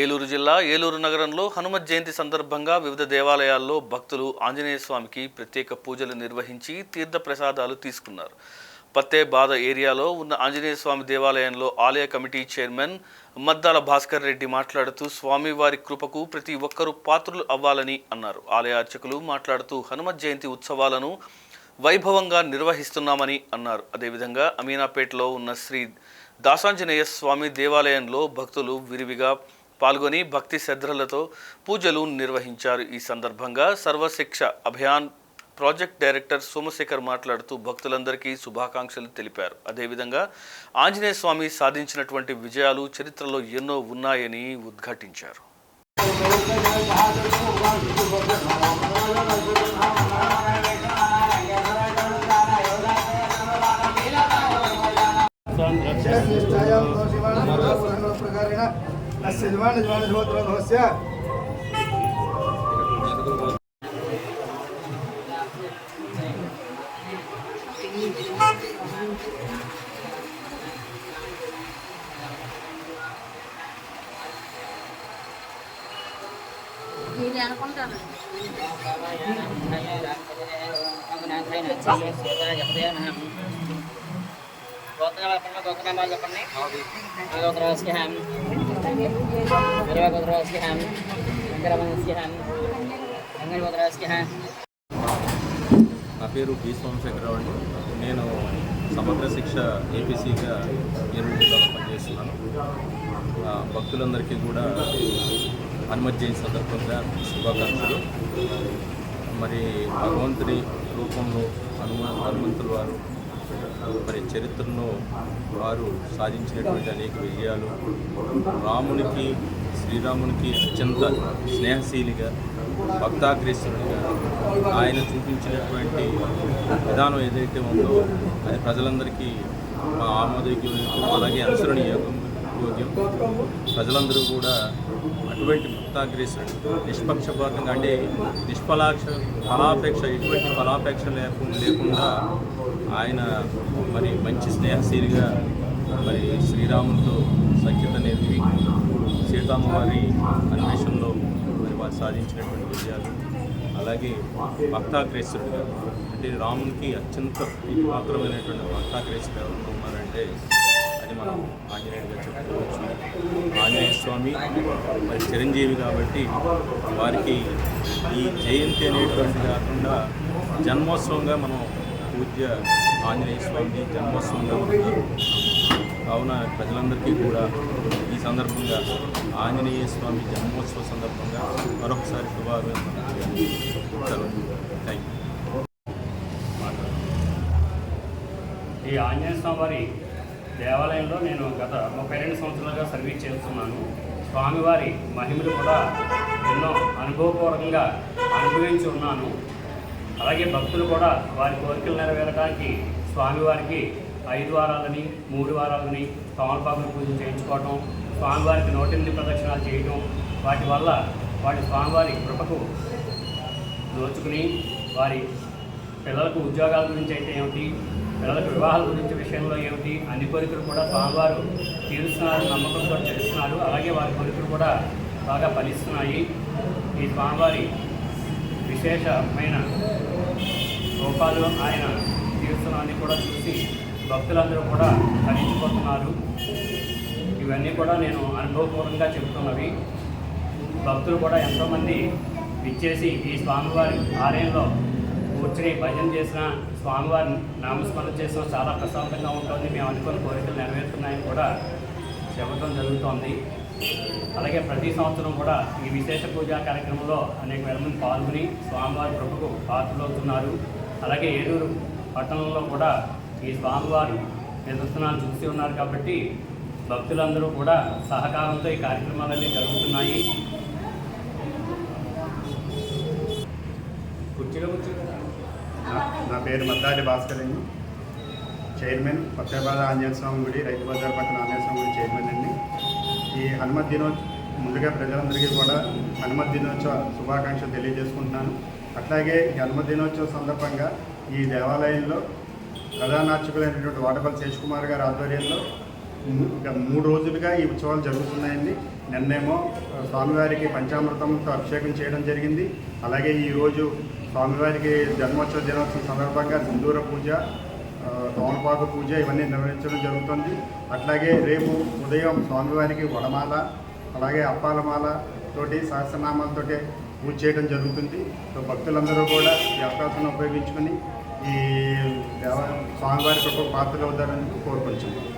ఏలూరు జిల్లా ఏలూరు నగరంలో హనుమత్ జయంతి సందర్భంగా వివిధ దేవాలయాల్లో భక్తులు ఆంజనేయ స్వామికి ప్రత్యేక పూజలు నిర్వహించి తీర్థ ప్రసాదాలు తీసుకున్నారు. పత్తే బాధ ఏరియాలో ఉన్న ఆంజనేయ స్వామి దేవాలయంలో ఆలయ కమిటీ చైర్మన్ మద్దాల భాస్కర్ రెడ్డి మాట్లాడుతూ స్వామివారి కృపకు ప్రతి ఒక్కరూ పాత్రులు అవ్వాలని అన్నారు. ఆలయ అర్చకులు మాట్లాడుతూ హనుమత్ జయంతి ఉత్సవాలను వైభవంగా నిర్వహిస్తున్నామని అన్నారు. అదేవిధంగా అమీనాపేటలో ఉన్న శ్రీ దాసాంజనేయ స్వామి దేవాలయంలో భక్తులు విరివిగా పాల్గొని భక్తి శ్రద్ధలతో పూజలు నిర్వహించారు ఈ సందర్భంగా సర్వశిక్ష అభియాన్ ప్రాజెక్ట్ డైరెక్టర్ సోమశేఖర్ మాట్లాడుతూ భక్తులందరికీ శుభాకాంక్షలు తెలిపారు అదేవిధంగా ఆంజనేయ స్వామి సాధించినటువంటి విజయాలు చరిత్రలో ఎన్నో ఉన్నాయని ఉద్ఘాటించారు निष्ठायां शिवाणप्रकारेण अस्य शिवाणशिवाणशिवोत्तरभवस्य మీరు అనుకుంటాను నా పేరు బి సోమశేఖరరావు అండి నేను సమగ్ర శిక్ష ఏపీసీగా ఎరువు జిల్లాలో పనిచేస్తున్నాను ఆ, భక్తులందరికీ కూడా హనుమత్ జయంతి సందర్భంగా శుభాకాంక్షలు మరి భగవంతుని రూపంలో హనుమ హనుమంతుల వారు మరి చరిత్రను వారు సాధించినటువంటి అనేక విజయాలు. రామునికి శ్రీరామునికి అత్యంత స్నేహశీలిగా భక్తాగ్రేసుడిగా ఆయన చూపించినటువంటి విధానం ఏదైతే ఉందో అది ప్రజలందరికీ ఆమోదయోగ్యం అలాగే అనుసరణీయోగం యోగ్యం ప్రజలందరూ కూడా అటువంటి భక్తాగ్రేసుడు నిష్పక్షపాతంగా అంటే నిష్ఫలాక్ష ఫలాపేక్ష ఎటువంటి ఫలాపేక్ష లేకుండా లేకుండా ఆయన మరి మంచి స్నేహశీలిగా మరి శ్రీరాములతో సఖ్యత నేర్పి సీతమ్మవారి అన్వేషణలో మరి వారు సాధించినటువంటి విజయాలు. అలాగే భక్తాగ్రేసుడుగా అంటే రామునికి అత్యంత పాత్రమైనటువంటి భక్తాగ్రేసుడు ఎవరు? ఉన్నారంటే అది మనం ఆంజనేయుడిగా చెప్పుకోవచ్చు. ఆంజనేయ స్వామి మరి చిరంజీవి కాబట్టి వారికి ఈ జయంతి అనేటువంటి కాకుండా జన్మోత్సవంగా మనం పూజ్య ఆంజనేయ స్వామి జన్మోత్సవంగా ఉంది కావున ప్రజలందరికీ కూడా ఈ సందర్భంగా ఆంజనేయ స్వామి జన్మోత్సవ సందర్భంగా మరొకసారి శుభాకాంక్షలు థ్యాంక్ యూ ఈ ఆంజనేయ స్వామి వారి దేవాలయంలో నేను గత ముప్పై రెండు సంవత్సరాలుగా సర్వీస్ చేస్తున్నాను. స్వామివారి మహిమలు కూడా ఎన్నో అనుభవపూర్వకంగా అనుభవించి ఉన్నాను. అలాగే భక్తులు కూడా వారి కోరికలు నెరవేరడానికి స్వామివారికి ఐదు వారాలని మూడు వారాలని తమలపాకులు పూజ చేయించుకోవటం స్వామివారికి నూటెనిమిది ప్రదక్షిణాలు చేయటం వాటి వల్ల వాటి స్వామివారి కృపకు దోచుకుని వారి పిల్లలకు ఉద్యోగాల గురించి అయితే ఏమిటి పిల్లలకు వివాహాల గురించి విషయంలో ఏమిటి అన్ని కోరికలు కూడా స్వామివారు తీరుస్తున్నారు నమ్మకంతో చేస్తున్నారు అలాగే వారి కోరికలు కూడా బాగా ఫలిస్తున్నాయి. ఈ స్వామివారి విశేషమైన రూపాలు ఆయన తీరుస్తున్నాన్ని కూడా చూసి భక్తులందరూ కూడా ఫలించిపోతున్నారు ఇవన్నీ కూడా నేను అనుభవపూర్వంగా చెబుతున్నవి. భక్తులు కూడా ఎంతోమంది ఇచ్చేసి ఈ స్వామివారి ఆలయంలో కూర్చుని భజన చేసిన స్వామివారి నామస్మరణ చేసిన చాలా ప్రశాంతంగా ఉంటుంది. మేము అనుకున్న కోరికలు నెరవేరుతున్నాయని కూడా చెప్పడం జరుగుతోంది. అలాగే ప్రతి సంవత్సరం కూడా ఈ విశేష పూజా కార్యక్రమంలో అనేక వేల మంది పాల్గొని స్వామివారి ప్రభుకు పాత్రలవుతున్నారు. అలాగే ఏలూరు పట్టణంలో కూడా ఈ స్వామివారి నిదర్శనాలు చూసి ఉన్నారు కాబట్టి భక్తులందరూ కూడా సహకారంతో ఈ కార్యక్రమాలన్నీ జరుగుతున్నాయి. కుర్చీలో నా- పేరు మద్దాలి భాస్కర్ అండి. చైర్మన్ పత్రబాద ఆంజనేయ స్వామి గుడి రైతు బజార్ పక్కన ఆంజనేయ స్వామి గుడి చైర్మన్ అండి. ఈ హనుమత్ దినోత్సవం ముందుగా ప్రజలందరికీ కూడా హనుమత్ దినోత్సవ శుభాకాంక్షలు తెలియజేసుకుంటున్నాను. అట్లాగే జన్మదినోత్సవం సందర్భంగా ఈ దేవాలయంలో ప్రధానార్చకులైనటువంటి వాటపల్లి శేషకుమార్ గారి ఆధ్వర్యంలో మూడు రోజులుగా ఈ ఉత్సవాలు జరుగుతున్నాయండి. నిన్నేమో స్వామివారికి పంచామృతంతో అభిషేకం చేయడం జరిగింది. అలాగే ఈరోజు స్వామివారికి జన్మోత్సవ దినోత్సవం సందర్భంగా సింధూర పూజ తోమపాక పూజ ఇవన్నీ నిర్వహించడం జరుగుతుంది. అట్లాగే రేపు ఉదయం స్వామివారికి వడమాల అలాగే అప్పాలమాల తోటి సహస్రనామాలతోటి పూజ చేయడం జరుగుతుంది. సో భక్తులందరూ కూడా ఈ అవకాశాన్ని ఉపయోగించుకొని ఈ దేవ స్వామివారి కృప పాత్రలు అవుతారని కోరుకుంటున్నాం.